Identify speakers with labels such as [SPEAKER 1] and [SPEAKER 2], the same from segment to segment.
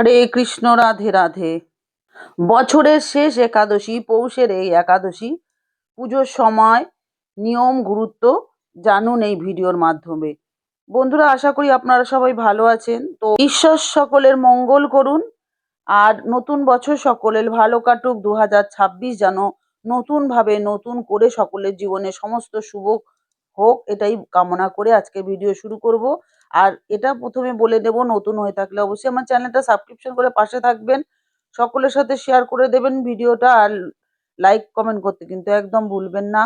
[SPEAKER 1] হরে কৃষ্ণ রাধে রাধে। বছরের শেষ একাদশী, পৌষের এই একাদশী, পুজোর সময় নিয়ম, গুরুত্ব জানুন এই ভিডিওর মাধ্যমে। বন্ধুরা, আশা করি আপনারা সবাই ভালো আছেন। তো ঈশ্বর সকলের মঙ্গল করুন, আর নতুন বছর সকলের ভালো কাটুক। দু হাজার ছাব্বিশ যেন নতুন ভাবে নতুন করে সকলের জীবনে সমস্ত শুভ হোক, এটাই কামনা করে আজকে ভিডিও শুরু করব। আর এটা প্রথমে বলে দেব, নতুন হয়ে থাকলে অবশ্যই আমার চ্যানেলটা সাবস্ক্রিপশন করে পাশে থাকবেন। সকলের সাথে শেয়ার করে দেবেন ভিডিওটা আর লাইক কমেন্ট করতে কিন্তু একদম ভুলবেন না।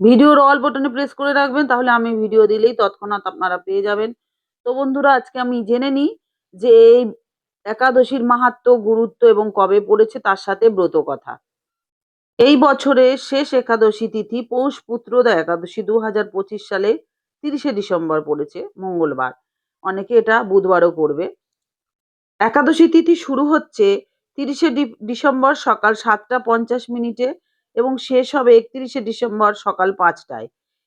[SPEAKER 1] ভিডিওর অল বটনে প্রেস করে রাখবেন, তাহলে আমি ভিডিও দিলেই তৎক্ষণাৎ আপনারা পেয়ে যাবেন। তো বন্ধুরা, আজকে আমি জেনে নিই যে এই একাদশীর মাহাত্ম্য গুরুত্ব এবং কবে পড়েছে তার সাথে ব্রত কথা। এই বছরের শেষ একাদশী তিথি পৌষ পুত্রদা একাদশী দু হাজার পঁচিশ সালে তিরিশে ডিসেম্বর পড়েছে, মঙ্গলবার। অনেকে এটা বুধবারও পড়বে। একাদশী তিথি শুরু হচ্ছে তিরিশে ডিসেম্বর সকাল সাতটা পঞ্চাশ মিনিটে এবং শেষ হবে একত্রিশে ডিসেম্বর সকাল পাঁচটায়।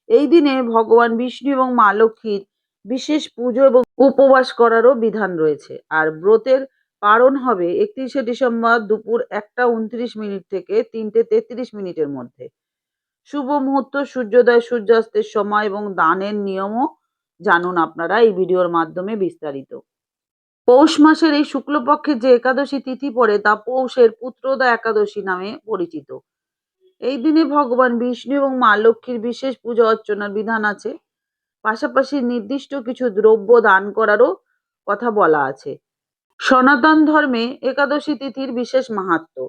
[SPEAKER 1] এই দিনে ভগবান বিষ্ণু এবং মা লক্ষ্মীর বিশেষ পুজো এবং উপবাস করারও বিধান রয়েছে। আর ব্রতের পারণ হবে একত্রিশে ডিসেম্বর দুপুর একটা উনত্রিশ মিনিট থেকে তিনটে তেত্রিশ মিনিটের মধ্যে। শুভ মুহূর্ত, সূর্যোদয়, সূর্যাস্তের সময় এবং দানের নিয়মও জানুন আপনারা এই ভিডিওর মাধ্যমে বিস্তারিত। পৌষ মাসের এই শুক্লপক্ষের যে একাদশী তিথি পড়ে তা পৌষের পুত্রদা একাদশী নামে পরিচিত। এই দিনে ভগবান বিষ্ণু এবং মা লক্ষ্মীর বিশেষ পূজা অর্চনার বিধান আছে। পাশাপাশি নির্দিষ্ট কিছু দ্রব্য দান করারও কথা বলা আছে। সনাতন ধর্মে একাদশী তিথির বিশেষ মাহাত্ম্য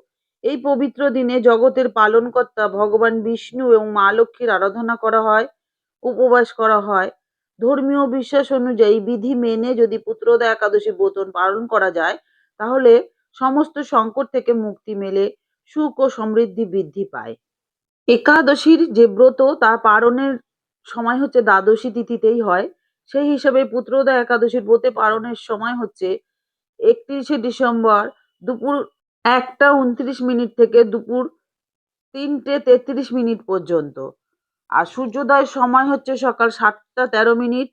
[SPEAKER 1] এই পবিত্র দিনে জগতের পালনকর্তা ভগবান বিষ্ণু এবং মা লক্ষ্মীর আরাধনা করা হয়, উপবাস করা হয়। ধর্মীয় বিশ্বাস অনুযায়ী বিধি মেনে যদি পুত্রদা একাদশী ব্রতন পালন করা যায়, তাহলে সমস্ত সংকট থেকে মুক্তি মেলে, সুখ ও সমৃদ্ধি বৃদ্ধি পায়। একাদশীর যে ব্রত, তা পালনের সময় হচ্ছে দ্বাদশী তিথিতেই হয়। সেই হিসাবে পুত্রদা একাদশীর ব্রতে পালনের সময় হচ্ছে একত্রিশে ডিসেম্বর দুপুর একটা উনত্রিশ মিনিট থেকে দুপুর তিনটে তেত্রিশ মিনিট পর্যন্ত। আর সূর্যোদয়ের সময় হচ্ছে সকাল সাতটা তেরো মিনিট,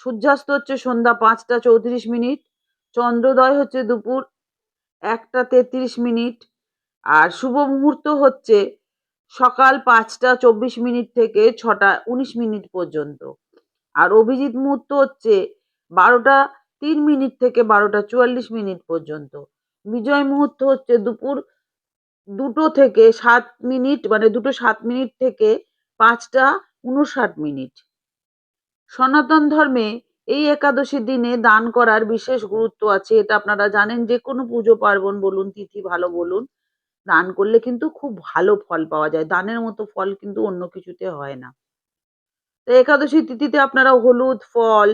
[SPEAKER 1] সূর্যাস্ত হচ্ছে সন্ধ্যা পাঁচটা চৌত্রিশ মিনিট, চন্দ্রোদয় হচ্ছে দুপুর একটা তেত্রিশ মিনিট, আর শুভ মুহূর্ত হচ্ছে সকাল পাঁচটা চব্বিশ মিনিট থেকে ছটা উনিশ মিনিট পর্যন্ত। আর অভিজিৎ মুহূর্ত হচ্ছে বারোটা তিন মিনিট থেকে বারোটা চুয়াল্লিশ মিনিট পর্যন্ত। বিজয় মুহূর্ত হচ্ছে দুপুর দুটো থেকে সাত মিনিট মানে দুটো সাত মিনিট থেকে পাঁচটা উনষাট মিনিট। সনাতন ধর্মে এই একাদশীর দিনে দান করার বিশেষ গুরুত্ব আছে, এটা আপনারা জানেন। যে কোনো পুজো পার্বণ বলুন, তিথি ভালো বলুন, দান করলে কিন্তু খুব ভালো ফল পাওয়া যায়। দানের মতো ফল কিন্তু অন্য কিছুতে হয় না। তো একাদশী তিথিতে আপনারা হলুদ, ফল,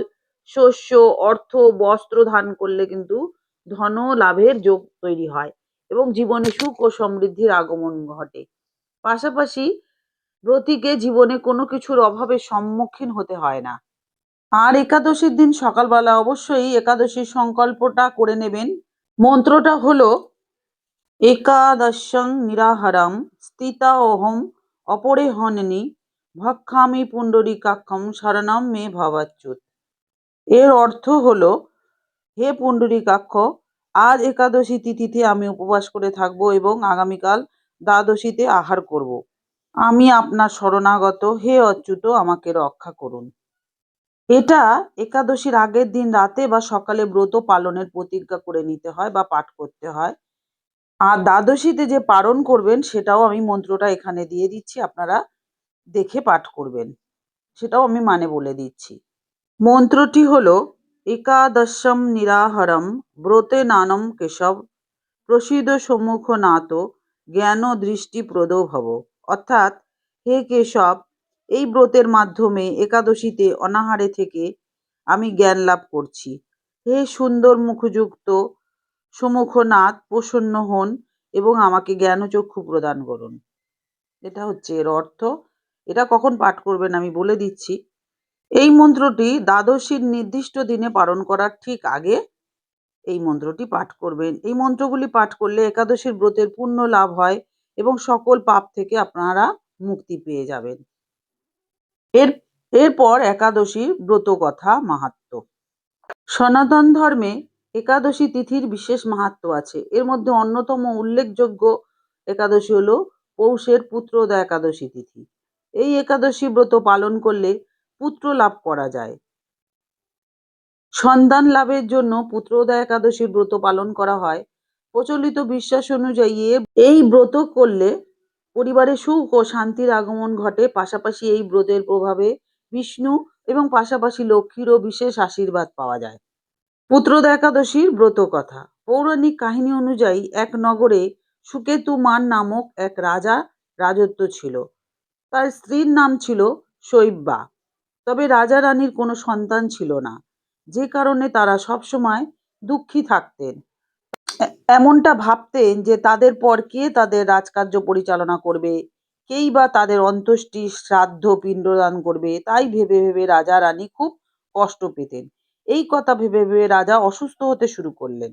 [SPEAKER 1] শস্য, অর্থ, বস্ত্র দান করলে কিন্তু ধন লাভের যোগ তৈরি হয় এবং জীবনে সুখ ও সমৃদ্ধির আগমন ঘটে। পাশাপাশি ব্রতীকে জীবনে কোনো কিছুর অভাবে সম্মুখীন হতে হয় না। আর একাদশীর দিন সকালবেলা অবশ্যই একাদশীর সংকল্পটা করে নেবেন। মন্ত্রটা হলো একাদশং নিরাহারম স্থিতা অহম অপরে হননি ভক্ষামি পুণ্ডরী কাক্ষম শরণম মে ভবাচ্যুত। এর অর্থ হলো হে পুণ্ডরীকাক্ষ আজ একাদশী তিথিতে আমি উপবাস করে থাকব এবং আগামীকাল দ্বাদশীতে আহার করব। আমি আপনার শরণাগত, হে অচ্যুত, আমাকে রক্ষা করুন। এটা একাদশীর আগের দিন রাতে বা সকালে ব্রত পালনের প্রতিজ্ঞা করে নিতে হয় বা পাঠ করতে হয়। আর দ্বাদশীতে যে পালন করবেন, সেটাও আমি মন্ত্রটা এখানে দিয়ে দিচ্ছি, আপনারা দেখে পাঠ করবেন। সেটাও আমি মানে বলে দিচ্ছি। মন্ত্রটি হলো একাদশম নিরাহরম ব্রতে নানম কেশব। প্রসিদ সম্মুখ নাত জ্ঞান দৃষ্টি প্রদ ভব। অর্থাৎ, হে কেশব, এই ব্রতের মাধ্যমে একাদশীতে অনাহারে থেকে আমি জ্ঞান লাভ করছি। হে সুন্দর মুখযুক্ত সমুখনাথ প্রসন্ন হন এবং আমাকে জ্ঞানচক্ষু প্রদান করুন। এটা হচ্ছে এর অর্থ। এটা কখন পাঠ করবেন আমি বলে দিচ্ছি। এই মন্ত্রটি দ্বাদশীর নির্দিষ্ট দিনে পালন করার ঠিক আগে এই মন্ত্রটি পাঠ করবেন। এই মন্ত্রগুলি পাঠ করলে একাদশীর ব্রতের পূর্ণ লাভ হয় এবং সকল পাপ থেকে আপনারা মুক্তি পেয়ে যাবেন। এর, এরপর একাদশীর ব্রত কথা মাহাত্ম সনাতন ধর্মে একাদশী তিথির বিশেষ মাহাত্ম্য আছে। এর মধ্যে অন্যতম উল্লেখযোগ্য একাদশী হলো পৌষের পুত্রদা একাদশী তিথি। এই একাদশী ব্রত পালন করলে পুত্র লাভ করা যায়। সন্তান লাভের জন্য পুত্রদা একাদশীর ব্রত পালন করা হয়। প্রচলিত বিশ্বাস অনুযায়ী এই ব্রত করলে পরিবারে সুখ ও শান্তির আগমন ঘটে। পাশাপাশি এই ব্রতের প্রভাবে বিষ্ণু এবং পাশাপাশি লক্ষ্মীরও বিশেষ আশীর্বাদ পাওয়া যায়। পুত্রদা একাদশীর ব্রত কথা। পৌরাণিক কাহিনী অনুযায়ী এক নগরে সুকেতু মান নামক এক রাজা রাজত্ব ছিল। তার স্ত্রীর নাম ছিল শৈব্যা। তবে রাজা রানীর কোনো সন্তান ছিল না। যে কারণে তারা সবসময় দুঃখী থাকতেন। এমনটা ভাবতেন যে তাদের পর কে তাদের রাজকার্য পরিচালনা করবে? কেই বা তাদের অন্ত্যেষ্টি শ্রাদ্ধ পিণ্ডদান করবে? তাই ভেবে ভেবে রাজা রানী খুব কষ্ট পেতেন। এই কথা ভেবে ভেবে রাজা অসুস্থ হতে শুরু করলেন।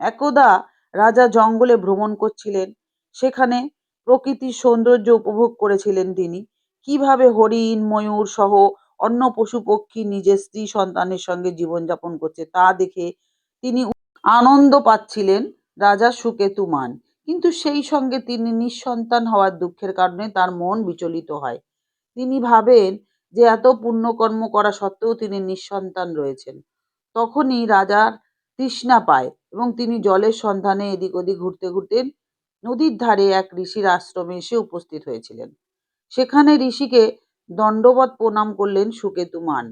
[SPEAKER 1] একদা রাজা জঙ্গলে ভ্রমণ করছিলেন। সেখানে প্রকৃতির সৌন্দর্য উপভোগ করেছিলেন তিনি। কীভাবে হরিণ, ময়ূর সহ অন্য পশু পক্ষী নিজের স্ত্রী সন্তানের সঙ্গে জীবনযাপন করছে, তা দেখে তিনি আনন্দ পাচ্ছিলেন রাজা সুকেতু মান কিন্তু সেই সঙ্গে তিনি নিঃসন্তান হওয়ার দুঃখের কারণে তার মন বিচলিত হয়। তিনি ভাবেন যে এত পুণ্যকর্ম করা সত্ত্বেও তিনি নিঃসন্তান রয়েছেন। তখনই রাজার তৃষ্ণা পায় এবং তিনি জলের সন্ধানে এদিক ওদিক ঘুরতে ঘুরতে নদীর ধারে এক ঋষির আশ্রমে এসে উপস্থিত হয়েছিলেন। সেখানে ঋষিকে দণ্ডবত প্রণাম করলেন সুকেতু মান।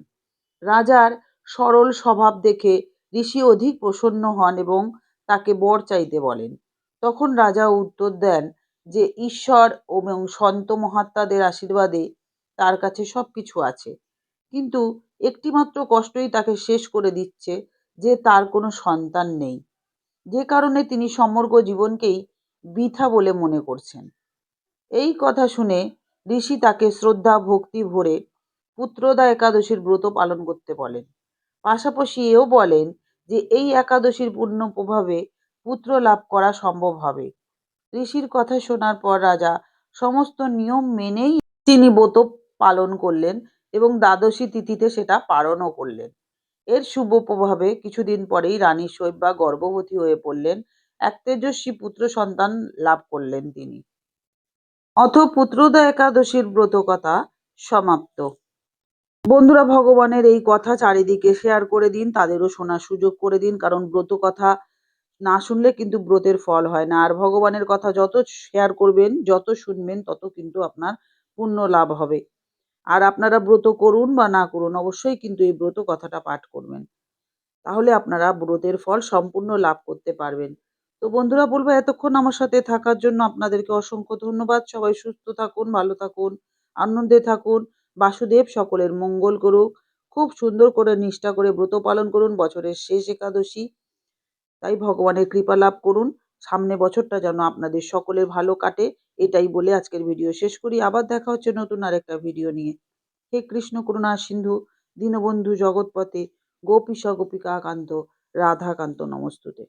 [SPEAKER 1] রাজার সরল স্বভাব দেখে ঋষি অধিক প্রসন্ন হন এবং তাকে বর চাইতে বলেন। তখন রাজা উত্তর দেন যে, ঈশ্বর এবং সন্ত মহাত্মাদের আশীর্বাদে তার কাছে সব কিছু আছে। কিন্তু একটিমাত্র কষ্টই তাকে শেষ করে দিচ্ছে যে, তার কোনো সন্তান নেই। যে কারণে তিনি সমগ্র জীবনকেই বৃথা বলে মনে করছেন। এই কথা শুনে ঋষি তাকে শ্রদ্ধা, ভক্তি ভরে পুত্রদা একাদশীর ব্রত পালন করতে বলেন। পাশাপাশি এও বলেন যে, এই একাদশীর পূর্ণ প্রভাবে পুত্র লাভ করা সম্ভব হবে। ঋষির কথা শোনার পর রাজা সমস্ত নিয়ম মেনেই তিনি ব্রত পালন করলেন এবং দ্বাদশী তিথিতে সেটা পালনও করলেন। এর শুভ প্রভাবে কিছুদিন পরেই রানী শৈব্যা গর্ভবতী হয়ে পড়লেন। এক তেজস্বী পুত্র সন্তান লাভ করলেন তিনি। অথ পুত্রদা একাদশীর ব্রত কথা সমাপ্ত। বন্ধুরা, ভগবানের এই কথা চারিদিকে শেয়ার করে দিন, তাদেরও শোনার সুযোগ করে দিন, কারণ ব্রত কথা না শুনলে কিন্তু ব্রতের ফল হয় না। আর ভগবানের কথা যত শেয়ার করবেন, যত শুনবেন, তত কিন্তু আপনার পুণ্য লাভ হবে। আর আপনারা ব্রত করুন বা না করুন, অবশ্যই কিন্তু এই ব্রত কথাটা পাঠ করবেন। তাহলে আপনারা ব্রতের ফল সম্পূর্ণ লাভ করতে পারবেন। তো বন্ধুরা বলব এতক্ষণ আমার সাথে থাকার জন্য আপনাদেরকে অসংখ্য ধন্যবাদ। সবাই সুস্থ থাকুন, ভালো থাকুন, আনন্দে থাকুন। বাসুদেব সকলের মঙ্গল করুক। খুব সুন্দর করে নিষ্ঠা করে ব্রত পালন করুন, বছরের শেষ একাদশী। তাই ভগবানের কৃপা লাভ করুন। সামনে বছরটা যেন আপনাদের সকলের ভালো কাটে, এটাই বলে আজকের ভিডিও শেষ করি। আবার দেখা হচ্ছে নতুন আরেকটা ভিডিও নিয়ে। হে কৃষ্ণ করুণা সিন্ধু, দীনবন্ধু জগৎপথে, গোপীশ গোপিকা কান্ত রাধাকান্ত নমস্তুতে।